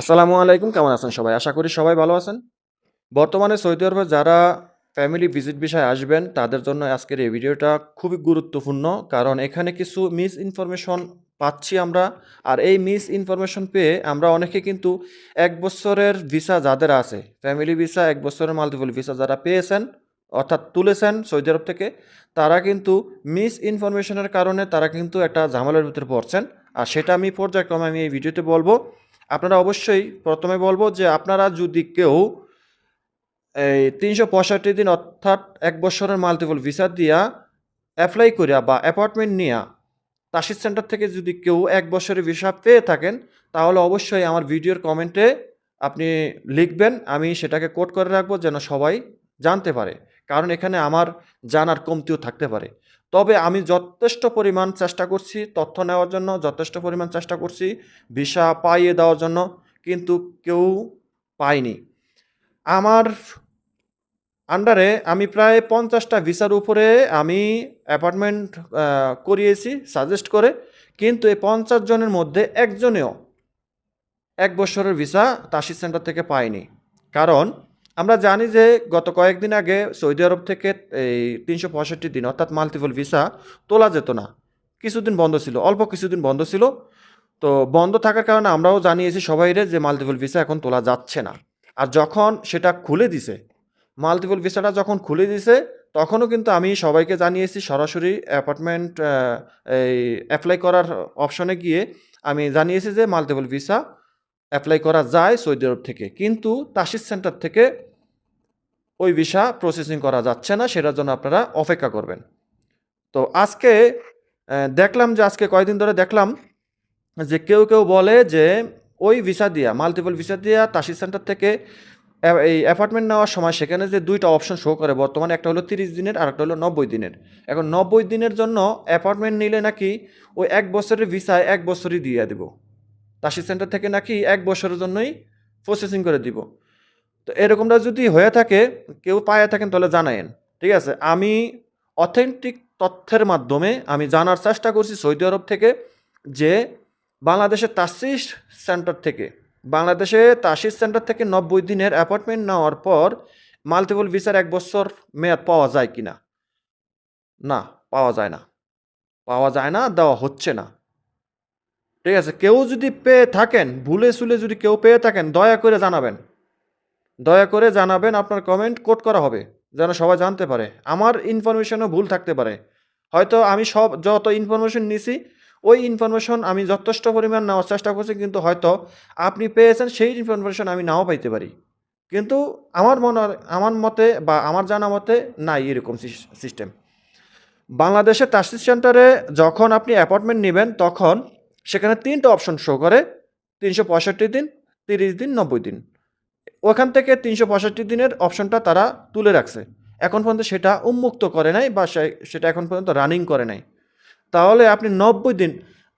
আসসালামু আলাইকুম, কেমন আছেন সবাই? আশা করি সবাই ভালো আছেন। বর্তমানে সৌদি আরবে যারা ফ্যামিলি ভিজিট বিষয়ে আসবেন, তাদের জন্য আজকের এই ভিডিওটা খুবই গুরুত্বপূর্ণ। কারণ এখানে কিছু মিস ইনফরমেশন পাচ্ছি আমরা। আর এই মিস ইনফরমেশন পেয়ে আমরা অনেকে কিন্তু এক বছরের ভিসা যাদের আছে ফ্যামিলি ভিসা এক বছরের মাল্টিপল ভিসা যারা পেয়েছেন, অর্থাৎ তুলেছেন সৌদি আরব থেকে, তারা কিন্তু মিস ইনফরমেশনের কারণে তারা কিন্তু একটা ঝামেলার ভিতরে পড়ছেন। আর সেটা আমি পর্যায়ক্রমে আমি এই ভিডিওতে বলব। আপনারা অবশ্যই প্রথমে বলব যে আপনারা যদি কেউ এই তিনশো পঁয়ষট্টি দিন অর্থাৎ এক বছরের মাল্টিপল ভিসা দিয়া অ্যাপ্লাই করিয়া বা অ্যাপার্টমেন্ট নিয়া তাসির সেন্টার থেকে যদি কেউ এক বছরের ভিসা পেয়ে থাকেন, তাহলে অবশ্যই আমার ভিডিওর কমেন্টে আপনি লিখবেন, আমি সেটাকে কোট করে রাখব যেন সবাই জানতে পারে। কারণ এখানে আমার জানার কমতিও থাকতে পারে। তবে আমি যথেষ্ট পরিমাণ চেষ্টা করছি, তথ্য নেওয়ার জন্য যথেষ্ট পরিমাণ চেষ্টা করছি, ভিসা পাইয়ে দেওয়ার জন্য, কিন্তু কেউ পায়নি আমার আন্ডারে আমি প্রায় পঞ্চাশটা ভিসার উপরে আমি অ্যাপার্টমেন্ট করিয়েছি সাজেস্ট করে, কিন্তু এই পঞ্চাশ জনের মধ্যে একজনেও এক বছরের ভিসা তাসি সেন্টার থেকে পায়নি। কারণ আমরা জানি যে গত কয়েকদিন আগে সৌদি আরব থেকে এই তিনশো পঁয়ষট্টি দিন, অর্থাৎ মাল্টিপল ভিসা, তোলা যেত না। কিছুদিন বন্ধ ছিল, অল্প কিছুদিন বন্ধ ছিল। তো বন্ধ থাকার কারণে আমরাও জানিয়েছি সবাইরে যে মাল্টিপল ভিসা এখন তোলা যাচ্ছে না। আর যখন সেটা খুলে দিছে, মাল্টিপল ভিসাটা যখন খুলে দিছে, তখনও কিন্তু আমি সবাইকে জানিয়েছি সরাসরি অ্যাপার্টমেন্ট এই অ্যাপ্লাই করার অপশনে গিয়ে আমি জানিয়েছি যে মাল্টিপল ভিসা অ্যাপ্লাই করা যায় সৌদি আরব থেকে। কিন্তু তাসির সেন্টার থেকে ওই ভিসা প্রসেসিং করা যাচ্ছে না, সেটার জন্য আপনারা অপেক্ষা করবেন। তো আজকে দেখলাম যে আজকে কয়েকদিন ধরে দেখলাম যে কেউ কেউ বলে যে ওই ভিসা দিয়া মাল্টিপল ভিসা দিয়া তাসির সেন্টার থেকে এই অ্যাপার্টমেন্ট নেওয়ার সময় সেখানে যে দুইটা অপশন শো করে, বর্তমানে একটা হলো তিরিশ দিনের আর একটা হলো নব্বই দিনের। এখন নব্বই দিনের জন্য অ্যাপার্টমেন্ট নিলে নাকি ওই এক বছরের ভিসায় এক বছরই দিয়ে দিব। তাসির সেন্টার থেকে নাকি এক বছরের জন্যই প্রসেসিং করে দিব। তো এরকমটা যদি হয়ে থাকে, কেউ পায়ে থাকেন তাহলে জানায়েন, ঠিক আছে? আমি অথেন্টিক তথ্যের মাধ্যমে আমি জানার চেষ্টা করছি সৌদি আরব থেকে যে বাংলাদেশের তাসিস সেন্টার থেকে, বাংলাদেশে তাসিস সেন্টার থেকে নব্বই দিনের অ্যাপার্টমেন্ট নেওয়ার পর মাল্টিপল ভিসার এক বছর মেয়াদ পাওয়া যায় কি না না, পাওয়া যায় না। পাওয়া যায় না, দেওয়া হচ্ছে না। ঠিক আছে, কেউ যদি পেয়ে থাকেন, ভুলে সুলে যদি কেউ পেয়ে থাকেন, দয়া করে জানাবেন। দয়া করে জানাবেন, আপনার কমেন্ট কোট করা হবে, যেন সবাই জানতে পারে। আমার ইনফরমেশনও ভুল থাকতে পারে। হয়তো আমি সব যত ইনফরমেশন নিছি, ওই ইনফরমেশন আমি যথেষ্ট পরিমাণ নেওয়ার চেষ্টা করছি, কিন্তু হয়তো আপনি পেয়েছেন, সেই ইনফরমেশন আমি নাও পাইতে পারি। কিন্তু আমার মনে, আমার মতে বা আমার জানা মতে নাই এরকম সিস্টেম বাংলাদেশের তাসিস সেন্টারে যখন আপনি অ্যাপার্টমেন্ট নেবেন, তখন সেখানে তিনটা অপশন শো করে, তিনশো পঁয়ষট্টি দিন, তিরিশ দিন, নব্বই দিন। ওখান থেকে তিনশো পঁয়ষট্টি দিনের অপশনটা তারা তুলে রাখছে। এখন পর্যন্ত সেটা উন্মুক্ত করে নাই বা সেটা এখন পর্যন্ত রানিং করে নাই। তাহলে আপনি নব্বই দিন,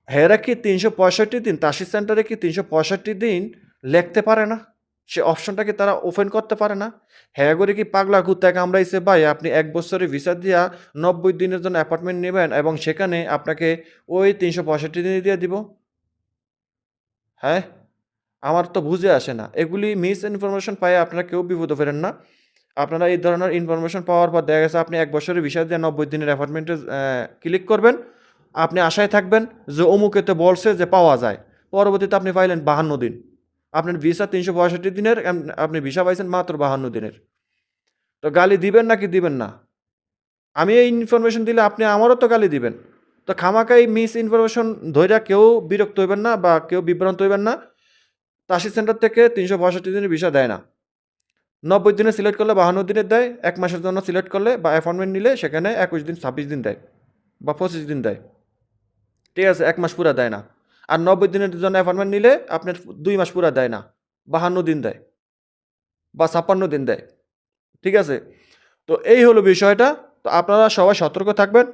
হেরা কি তিনশো পঁয়ষট্টি দিন তাসি সেন্টারে কি তিনশো পঁয়ষট্টি দিন লিখতে পারে না? সে অপশনটাকে তারা ওপেন করতে পারে না। হ্যাঁ করে কি পাগলা কুত্তা কামড়াইছে। ভাই, আপনি এক বছরের ভিসা দিয়া নব্বই দিনের জন্য অ্যাপার্টমেন্ট নেবেন এবং সেখানে আপনাকে ওই তিনশো পঁয়ষট্টি দিনে দিয়ে দিব। হ্যাঁ? আমার তো বুঝে আসে না। এগুলি মিস ইনফরমেশন পাই আপনারা কেউ বিপদে ফেরেন না। আপনারা এই ধরনের ইনফরমেশন পাওয়ার পর দেখা গেছে আপনি এক বছরের ভিসা দিয়ে নব্বই দিনের অ্যাপার্টমেন্টে ক্লিক করবেন। আপনি আশায় থাকবেন যে অমুকেতে বলছে যে পাওয়া যায়। পরবর্তীতে আপনি পাইলেন বাহান্ন দিন। আপনার ভিসা তিনশো পঁয়ষট্টি দিনের আপনি ভিসা পাইছেন মাত্র বাহান্ন দিনের। তো গালি দিবেন নাকি দিবেন না? আমি এই ইনফরমেশন দিলে আপনি আমারও তো গালি দিবেন। তো খামাকাই মিস ইনফরমেশন ধৈর্য কেউ বিরক্ত হইবেন না বা কেউ বিভ্রান্ত হইবেন না। তাসি সেন্টার থেকে তিনশো পঁয়ষট্টি দিনের ভিসা দেয় না। নব্বই দিনে সিলেক্ট করলে বাহান্ন দিনের দেয়, এক মাসের জন্য সিলেক্ট করলে বা অ্যাপয়েন্টমেন্ট নিলে সেখানে একুশ দিন, ছাব্বিশ দিন দেয় বা পঁচিশ দিন দেয়। ঠিক আছে, এক মাস পুরা দেয় না। আর নব্বই দিনের জন্য অ্যাপয়েন্টমেন্ট নিলে আপনার দুই মাস পুরা দেয় না, বাহান্ন দিন দেয় বা ছাপ্পান্ন দিন দেয়, ঠিক আছে? তো এই হলো বিষয়টা, তো আপনারা সবাই সতর্ক থাকবেন।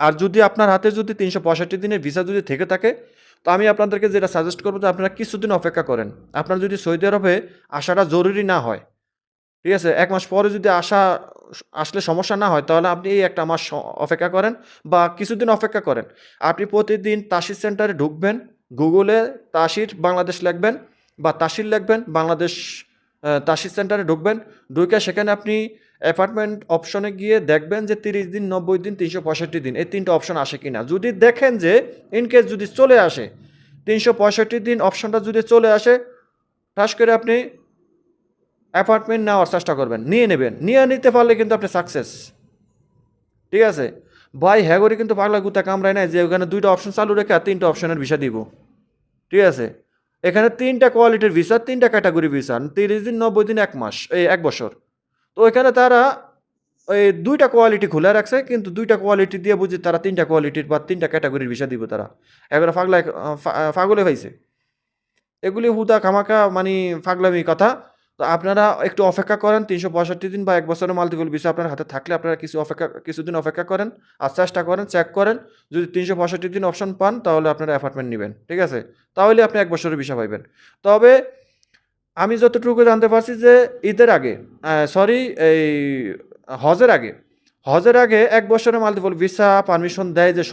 আর যদি আপনার হাতে যদি তিনশো পঁয়ষট্টি দিনের ভিসা যদি থেকে থাকে, তো আমি আপনাদেরকে যেটা সাজেস্ট করব যে আপনারা কিছুদিন অপেক্ষা করেন। আপনার যদি সৌদি আরবে আসাটা জরুরি না হয় ঠিক আছে? এক মাস পরে যদি আসা, আসলে সমস্যা না হয়, তাহলে আপনি এই একটা মাস অপেক্ষা করেন বা কিছুদিন অপেক্ষা করেন। আপনি প্রতিদিন তাসির সেন্টারে ঢুকবেন, গুগলে তাসির বাংলাদেশ লিখবেন বা তাসির লিখবেন, বাংলাদেশ তাসির সেন্টারে ঢুকবেন, ঢুকে সেখানে আপনি অ্যাপার্টমেন্ট অপশনে গিয়ে দেখবেন যে তিরিশ দিন, নব্বই দিন, তিনশো পঁয়ষট্টি দিন, এই তিনটা অপশন আসে কি না। যদি দেখেন যে ইনকেস যদি চলে আসে, তিনশো পঁয়ষট্টি দিন অপশনটা যদি চলে আসে, ঠাস করে আপনি অ্যাপার্টমেন্ট নেওয়ার চেষ্টা করবেন। নিয়ে নেবেন। নিয়ে নিতে পারলে কিন্তু আপনি সাকসেস ঠিক আছে? ভাই হ্যাঁ করে কিন্তু পাগলা গুতা কামড়ায় নাই যে ওখানে দুইটা অপশন চালু রেখে আর তিনটা অপশনের ভিসা দিব। ঠিক আছে? এখানে তিনটা কোয়ালিটির ভিসা তিনটা ক্যাটাগরি ভিসা তিরিশ দিন, নব্বই দিন, এক মাস, এই এক বছর। তো এখানে তারা ওই দুইটা কোয়ালিটি খুলে রাখছে, কিন্তু দুইটা কোয়ালিটি দিয়ে বুঝি তারা তিনটা কোয়ালিটির বা তিনটা ক্যাটাগরির ভিসা দিব তারা। এবারে ফাগলা ফাগলে হয়েছে। এগুলি হুদা খামাকা মানে ফাগলামি কথা। তো আপনারা একটু অপেক্ষা করেন, তিনশো পঁয়ষট্টি দিন বা এক বছরের মাল্টিপল ভিসা আপনার হাতে থাকলে আপনারা কিছু অপেক্ষা, কিছুদিন অপেক্ষা করেন, আর চেষ্টা করেন চেক করেন। যদি তিনশো পঁয়ষট্টি দিন অপশন পান, তাহলে আপনারা অ্যাপার্টমেন্ট নেবেন, ঠিক আছে? তাহলে আপনি এক বছরের ভিসা পাইবেন। তবে আমি যতটুকু জানতে পারছি যে ঈদের আগে সরি এই হজের আগে হজের আগে এক বছরের মাল্টিপল ভিসা পারমিশন দেয় যে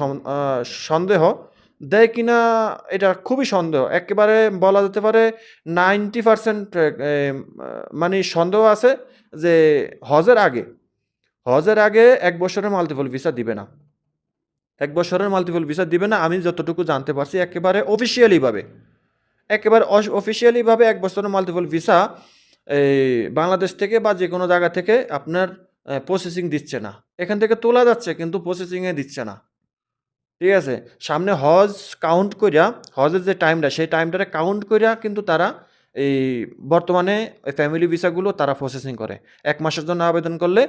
সন্দেহ দেয় কিনা এটা খুবই সন্দেহ। একেবারে বলা যেতে পারে নাইনটি পার্সেন্ট মানে সন্দেহ আছে যে হজের আগে হজের আগে এক বছরের মাল্টিপল ভিসা দিবে না। এক বছরের মাল্টিপল ভিসা দিবে না, আমি যতটুকু জানতে পারছি একেবারে অফিসিয়ালিভাবে একেবারে অফিসিয়ালিভাবে এক বছরের মাল্টিপল ভিসা এই বাংলাদেশ থেকে বা যে কোনো জায়গা থেকে আপনার প্রসেসিং দিচ্ছে না। এখান থেকে তোলা যাচ্ছে কিন্তু প্রসেসিংয়ে দিচ্ছে না। ঠিক আছে? সামনে হজ কাউন্ট করিয়া হজের যে টাইমটা সেই টাইমটারে কাউন্ট করিয়া কিন্তু তারা এই বর্তমানে ফ্যামিলি ভিসাগুলো তারা প্রসেসিং করে। এক মাসের জন্য আবেদন করলে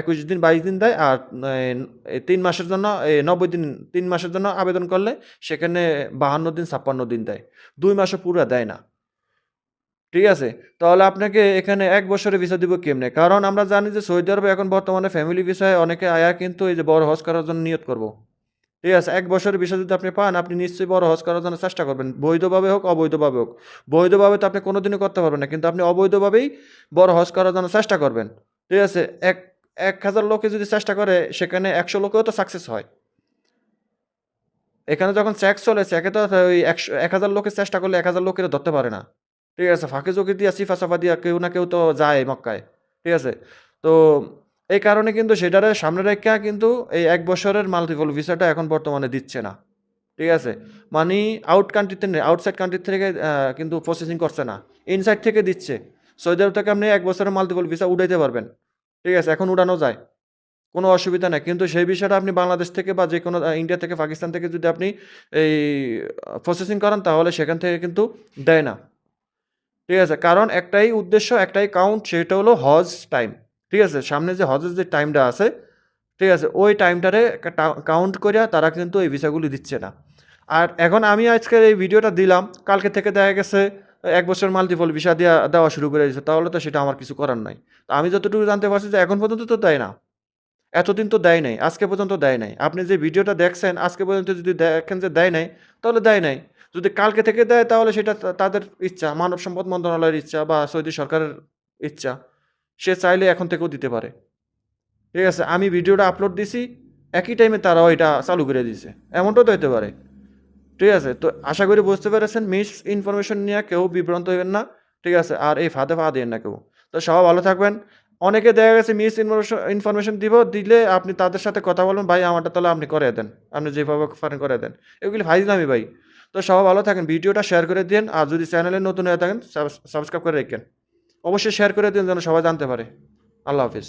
একুশ দিন, বাইশ দিন দেয়, আর তিন মাসের জন্য, এই, নব্বই দিন, তিন মাসের জন্য আবেদন করলে সেখানে বাহান্ন দিন, ছাপ্পান্ন দিন দেয়। দুই মাসে পুরো দেয় না। ঠিক আছে? তাহলে আপনাকে এখানে এক বছরের ভিসা দিব কেমনে? কারণ আমরা জানি যে সৌদি আরবে এখন বর্তমানে ফ্যামিলি ভিসায় অনেকে আয়া কিন্তু এই যে বড় হজ করার জন্য নিয়োগ করব। ঠিক আছে এক বছরের ভিসা যদি আপনি পান, আপনি নিশ্চয়ই বড় হজ করার জন্য চেষ্টা করবেন। বৈধভাবে হোক, অবৈধভাবে হোক। বৈধভাবে তো আপনি কোনোদিনও করতে পারবেন না, কিন্তু আপনি অবৈধভাবেই বড় হজ করার জন্য চেষ্টা করবেন। ঠিক আছে? এক এক হাজার লোকে যদি চেষ্টা করে, সেখানে একশো লোকেও তো সাকসেস হয়। এখানে যখন চেক চলে চেকে তো ওই একশো, এক হাজার লোকের চেষ্টা করলে এক হাজার লোকের ধরতে পারে না। ঠিক আছে? ফাঁকে চোখে দিয়া সিফা সাফা দিয়া কেউ না কেউ তো যায় মক্কায়। ঠিক আছে? তো এই কারণে কিন্তু সেটারে সামনে রেখা কিন্তু এই এক বছরের মাল্টিপল ভিসাটা এখন বর্তমানে দিচ্ছে না। ঠিক আছে? মানে আউট কান্ট্রিতে আউটসাইড কান্ট্রি থেকে কিন্তু প্রসেসিং করছে না। ইনসাইড থেকে দিচ্ছে। সৌদি আরব থেকে আপনি এক বছরের মাল্টিপল ভিসা উঠাইতে পারবেন। ঠিক আছে? এখন উড়ানো যায়। কোনো অসুবিধা নেই। কিন্তু সেই বিষয়টা আপনি বাংলাদেশ থেকে বা যে কোনো ইন্ডিয়া থেকে পাকিস্তান থেকে যদি আপনি এই প্রসেসিং করেন, তাহলে সেখান থেকে কিন্তু দেয় না। ঠিক আছে? কারণ একটাই উদ্দেশ্য, একটাই কাউন্ট সেটা হলো হজ টাইম ঠিক আছে? সামনে যে হজের যে টাইমটা আছে, ঠিক আছে? ওই টাইমটারে কাউন্ট করিয়া তারা কিন্তু এই ভিসাগুলি দিচ্ছে না। আর এখন আমি আজকের এই ভিডিওটা দিলাম। কালকে থেকে দেখা গেছে, এক বছর মাল্টিপল ভিসা দেওয়া দেওয়া শুরু করে দিয়েছে। তাহলে তো সেটা আমার কিছু করার নাই। তো আমি যতটুকু জানতে পারছি যে এখন পর্যন্ত তো দেয় না। এতদিন তো দেয় নাই, আজকে পর্যন্ত দেয় নাই। আপনি যে ভিডিওটা দেখছেন, আজকে পর্যন্ত যদি দেখেন যে দেয় নাই, তাহলে দেয় নাই। যদি কালকে থেকে দেয়, তাহলে সেটা তাদের ইচ্ছা, মানব সম্পদ মন্ত্রণালয়ের ইচ্ছা বা সৌদি সরকারের ইচ্ছা। সে চাইলে এখন থেকেও দিতে পারে। ঠিক আছে, আমি ভিডিওটা আপলোড দিছি, একই টাইমে তারাও এটা চালু করে দিয়েছে এমনটাও তো হতে পারে। ঠিক আছে, তো আশা করি বুঝতে পেরেছেন মিস ইনফরমেশন নিয়ে কেউ বিভ্রান্ত হবেন না। ঠিক আছে, আর এই ফাঁদে ফা দেন না কেউ। তো সবাই ভালো থাকবেন। অনেকে দেখা গেছে মিস ইনফরমেশন ইনফরমেশন দিব, দিলে আপনি তাদের সাথে কথা বলবেন ভাই, আমারটা তাহলে আপনি করে দেন। আপনি যেভাবে পারেন করে দেন। এগুলি ফাইজলামি ভাই। তো সবাই ভালো থাকেন, ভিডিওটা শেয়ার করে দিন আর যদি চ্যানেলে নতুন হয়ে থাকেন সাবস্ক্রাইব করে রাখেন। অবশ্যই শেয়ার করে দিন যেন সবাই জানতে পারে। আল্লাহ হাফিজ।